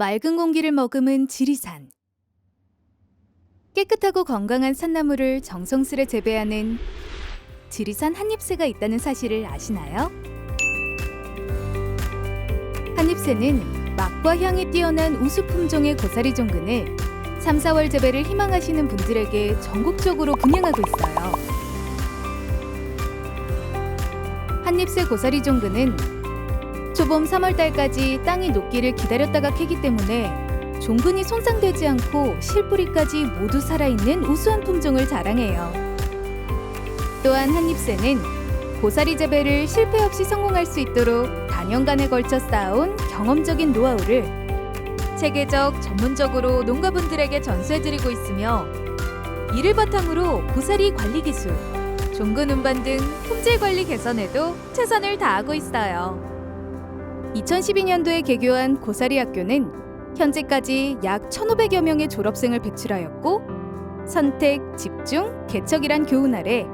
맑은 공기를 머금은 지리산. 깨끗하고 건강한 산나물을 정성스레 재배하는 지리산 한입새가 있다는 사실을 아시나요? 한입새는 맛과 향이 뛰어난 우수 품종의 고사리 종근을 3, 4월 재배를 희망하시는 분들에게 전국적으로 분양하고 있어요. 한입새 고사리 종근은 초봄 3월달까지 땅이 녹기를 기다렸다가 캐기 때문에 종근이 손상되지 않고 실뿌리까지 모두 살아있는 우수한 품종을 자랑해요. 또한 한입새는 고사리 재배를 실패 없이 성공할 수 있도록 단연간에 걸쳐 쌓아온 경험적인 노하우를 체계적 전문적으로 농가분들에게 전수해드리고 있으며 이를 바탕으로 고사리 관리 기술, 종근 운반 등 품질 관리 개선에도 최선을 다하고 있어요. 2012년도에 개교한 고사리 학교는 현재까지 약 1,500여 명의 졸업생을 배출하였고 선택, 집중, 개척이란 교훈 아래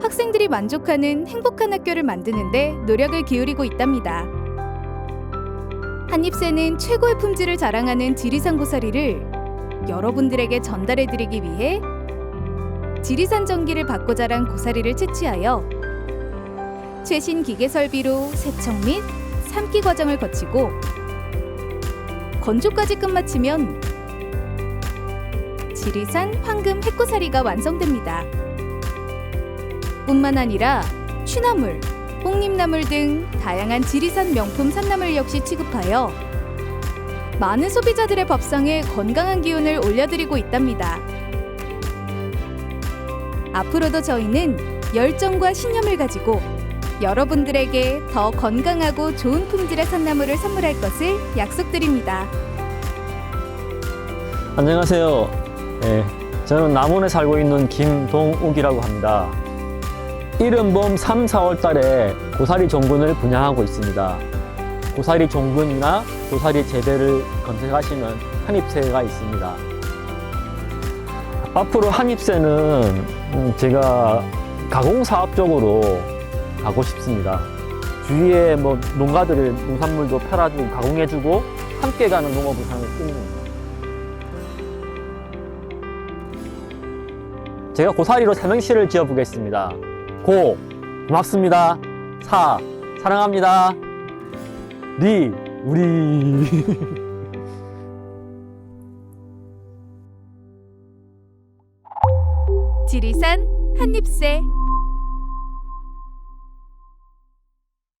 학생들이 만족하는 행복한 학교를 만드는데 노력을 기울이고 있답니다. 한입새는 최고의 품질을 자랑하는 지리산 고사리를 여러분들에게 전달해드리기 위해 지리산 전기를 받고 자란 고사리를 채취하여 최신 기계 설비로 세척 및 삶기 과정을 거치고 건조까지 끝마치면 지리산 황금 해코사리가 완성됩니다. 뿐만 아니라 취나물, 뽕잎나물 등 다양한 지리산 명품 산나물 역시 취급하여 많은 소비자들의 밥상에 건강한 기운을 올려드리고 있답니다. 앞으로도 저희는 열정과 신념을 가지고 여러분들에게 더 건강하고 좋은 품질의 산나물을 선물할 것을 약속드립니다. 안녕하세요. 예, 저는 남원에 살고 있는 김동욱이라고 합니다. 이른봄 3, 4월 달에 고사리 종근을 분양하고 있습니다. 고사리 종근이나 고사리 재배를 검색하시면 한입새가 있습니다. 앞으로 한입새는 음, 제가 가공사업 쪽으로 가고 싶습니다. 주위에 뭐 농가들의 농산물도 팔아주고 가공해주고 함께 가는 농업을 하는 꿈입니다. 제가 고사리로 삼행시를 지어보겠습니다. 고, 고맙습니다. 사, 사랑합니다. 리, 우리. 지리산 한입새